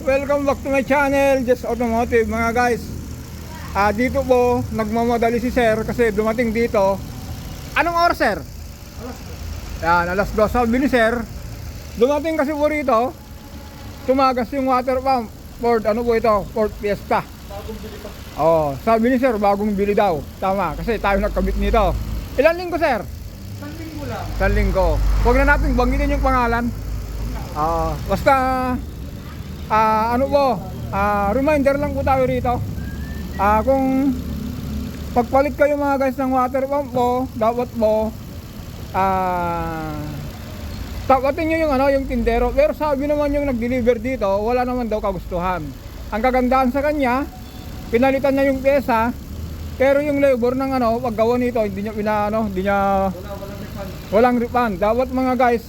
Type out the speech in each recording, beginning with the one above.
Welcome back to my channel, Just Automotive mga guys. Ah, dito po nagmamadali si Sir kasi dumating dito. Anong oras, Sir? Yan, alas 2. Sabi ni Sir, dumating kasi po rito. Tumagas yung water pump. Ford, ano po ito? Ford Fiesta. Oh, sabi ni Sir, bagong bili daw. Tama, kasi tayo nagkabit nito. Ilan linggo, Sir? Isang linggo lang. Isang linggo. Huwag na natin banggitin yung pangalan. Ah, basta ah, ano po, ah, reminder lang po tayo rito. Ah, kung pagpalit kayo mga guys ng water pump po, dapat po ah tapatin nyo yung ano, yung tindero. Pero sabi naman yung nag-deliver dito, wala naman daw kagustuhan. Ang kagandahan sa kanya, pinalitan niya yung pyesa, pero yung labor ng ano, paggawa nito, hindi niya pinaano, hindi niya Wala, walang refund. walang refund. Dapat mga guys,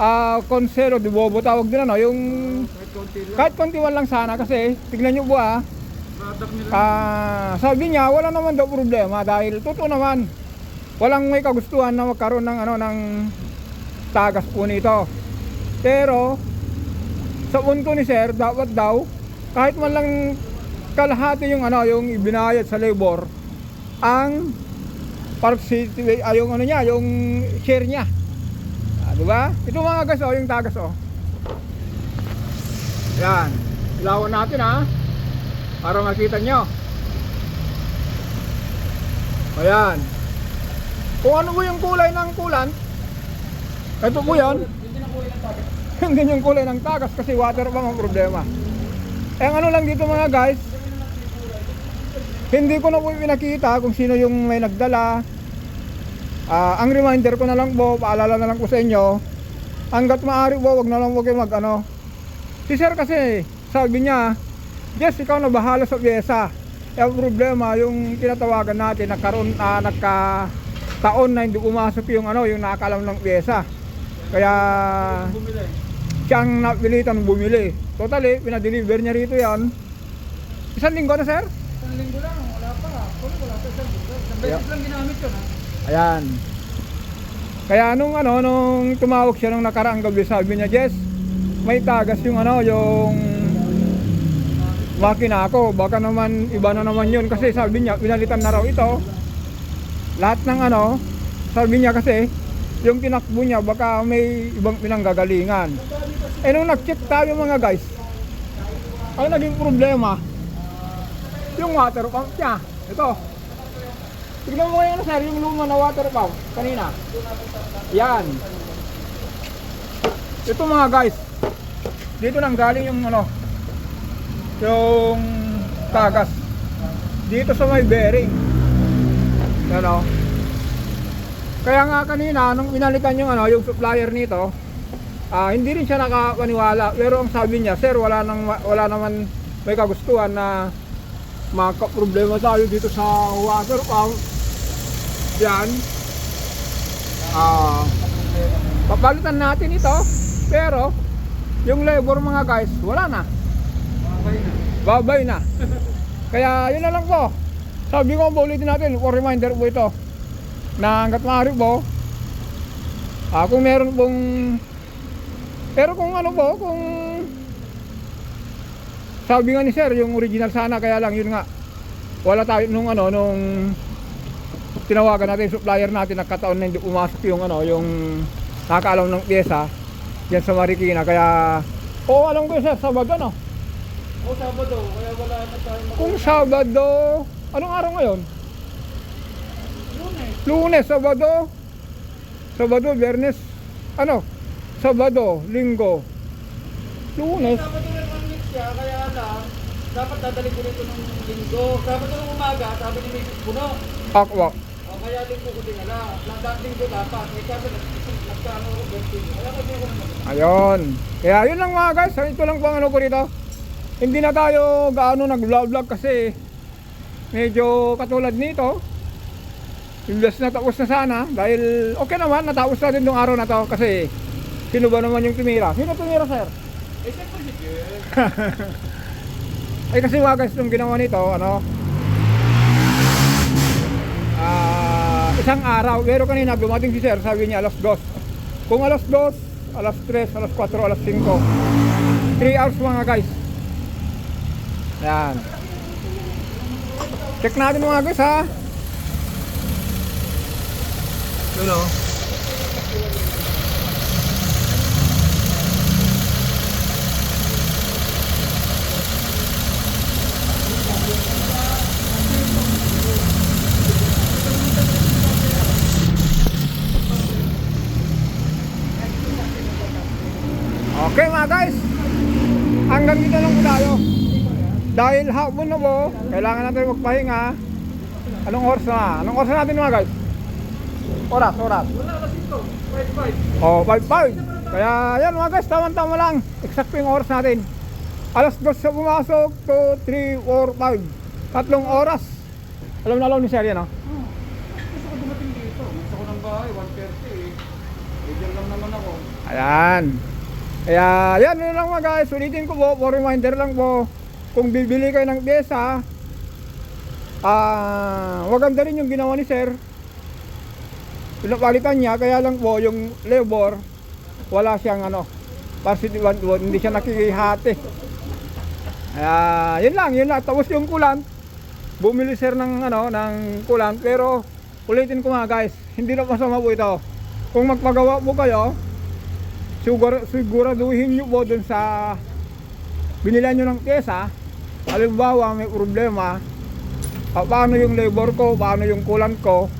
ah konsero, di bobo tawag din ano, yung Kahit konti lang. kahit lang sana kasi tignan nyo po ah, ah, sabi niya wala naman daw problema dahil totoo naman walang may kagustuhan na magkaroon ng ano ng tagas po nito. Pero sa punto ni sir, dapat daw kahit man lang kalahati yung ano yung ibinayad sa labor ang park city ay yung ano niya, yung share niya. Ah, di ba? Ito mga guys, oh, yung tagas oh. Yan. Ilawan natin ha. Para makita nyo. Ayan. Kung ano po yung kulay ng kulan, ito po yan. Yung kulay ng tagas kasi water pa ang problema. Eh ano lang dito mga guys, hindi ko na po pinakita kung sino yung may nagdala. Ah, ang reminder ko na lang po, paalala na lang po sa inyo, hanggat maaari po, wag na lang po kayo mag ano. Si sir kasi, sabi niya, Yes, ikaw na bahala sa pyesa. Eh, problema, yung tinatawagan natin, nagkaroon, ah, nagka taon na hindi pumasok yung ano, yung nakakalam ng pyesa. Kaya siyang napilitan bumili. Totally, pinadeliver niya rito yan. Isang linggo na sir? Isang linggo lang. Wala pa. Kung wala pa isang linggo. Isang Yeah. beses lang ginamit yun ha. Ayan. Kaya nung ano, nung tumawag siya nung nakaraang gabi, sabi niya, Jess, may tagas yung ano, yung makina ko. Baka naman, iba na naman yun. Kasi sabi niya, pinalitan na raw ito. Lahat ng ano, sabi niya kasi, yung tinakbo niya, baka may ibang pinanggagalingan. Eh nung nag-check tayo mga guys, ang naging problema, yung water pump niya. Ito. Tignan mo ngayon sir, yung luma na water pump kanina. Yan. Ito mga guys. Dito nang galing yung ano, yung tagas. Dito sa may bearing. Yan o. Kaya nga kanina, nung pinalitan yung ano, yung supplier nito, ah hindi rin siya nakapaniwala. Pero ang sabi niya, sir, wala, nang, wala naman may kagustuhan na makaproblema tayo dito sa water pump. Yan. Ah, papalitan natin ito. Pero, yung labor mga guys, wala na. Okay na. Babay na. Kaya yun na lang po. Sabi ko po ulitin natin, for reminder po ito. Na hanggat maaari po, ah, kung meron pong pero kung ano po, kung sabi nga ni sir, yung original sana, kaya lang yun nga, wala tayo nung ano, nung tinawagan natin yung supplier natin, nagkataon na hindi pumasok yung ano, yung nakakaalam ng pyesa, yan sa Marikina, kaya, oo, alam ko yun sir, Sabado no? O Sabado. Kaya wala na tayo mag- Kung Sabado, anong araw ngayon? Lunes. Lunes, Sabado, Sabado, Biyernes, ano? Sabado, Linggo, Lunes. Sabado na naman mix siya. Kaya lang, dapat dadali ko rito ng linggo. Sabado ng umaga, sabi ni Mrs. Puno. Akwa. Kaya linggo ko dinala. Lahat linggo dapat. May kaso nagkano ko 20. Kaya kasi ako naman. Ayun. Kaya yun lang mga guys, ito lang po ang ano ko rito. Hindi na tayo gaano nag-vlog kasi medyo katulad nito. Imbes na tapos na sana dahil okay naman natapos natin tong araw na to kasi sino ba naman yung tumira? Sino tumira sir? Eh, siyempre si. Ay kasi mga guys nung ginawa nito ano isang araw pero kanina dumating si sir sabi niya alas 2 kung alas 2 alas 3 alas 4 alas 5 3 hours mga guys. Yan. Check natin mga guys ha. Yun o. Okay mga guys. Hanggang dito lang po tayo. Dahil hapon na po, kailangan natin magpahinga. Anong oras na? Anong oras na natin mga guys? Oras, oras. Wala, alas ito. 5-5. Oh, 5-5. Kaya yan mga guys, tama-tama lang. Exact yung oras natin. Alas 2 sa pumasok, 2, 3, 4, 5. Tatlong oras. Alam na alam ni Sir yan, no? Gusto ko dumating dito. Gusto ko ng bahay, 1.30 eh. Lang naman ako. Ayan. Kaya yan yun lang mga guys. Ulitin ko po, for reminder lang po. Kung bibili kayo ng pyesa, ah, maganda rin yung ginawa ni Sir. Pinapalitan niya, kaya lang po yung labor, wala siyang ano, parsit hindi siya nakikihati. Kaya yun lang, yun lang. Tapos yung kulant, bumili Sir ng ano, ng kulant. Pero ulitin ko nga guys, hindi na masama po ito. Kung magpagawa po kayo, Sigur, siguraduhin nyo po dun sa binilan nyo ng pyesa. Halimbawa may problema pa- paano yung labor ko, paano yung kulang ko.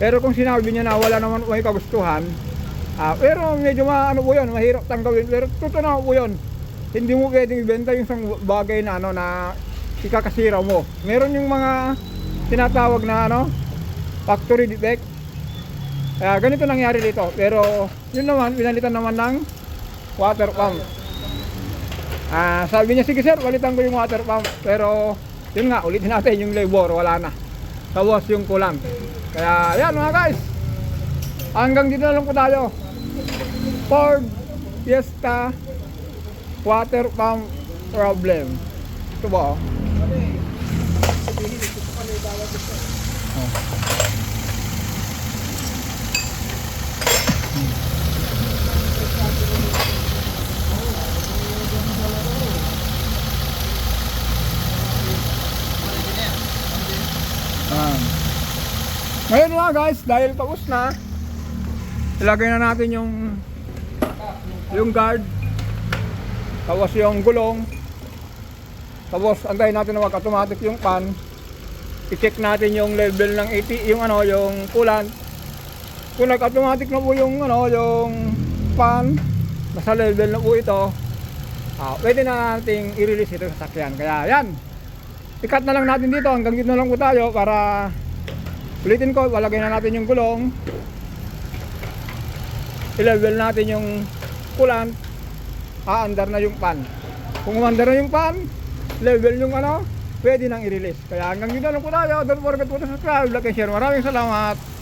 Pero kung sinabi niya na wala naman may kagustuhan ah, pero medyo maano po yun, mahirap tanggawin pero totoo na po yun. Hindi mo pwedeng ibenta yung isang bagay na ano na ikakasira mo. Meron yung mga tinatawag na ano factory defect kaya ganito nangyari dito. Pero yun naman, pinalitan naman ng water pump. Ah, sabi niya, sige sir, palitan ko yung water pump. Pero yun nga, ulitin natin yung labor, wala na. Tapos yung kulang. Kaya yan mga guys. Hanggang dito na lang po tayo. Ford Fiesta water pump problem. Ito ba oh? Ngayon mga guys, dahil tapos na, ilagay na natin yung yung guard, tapos yung gulong, tapos antayin natin na mag-automatic yung pan, i-check natin yung level ng AT, yung ano, yung coolant. Kung nag-automatic na po yung ano, yung pan, nasa level na po ito, ah, pwede na nating i-release ito sa sakyan. Kaya yan, ikat na lang natin dito. Hanggang dito na lang po tayo para ulitin ko walagay na natin yung gulong. I-level natin yung coolant aandar na yung pan. Kung umandar na yung pan level yung ano pwede nang i-release. Kaya hanggang dito na lang po tayo. Don't forget to subscribe. Like and share. Maraming salamat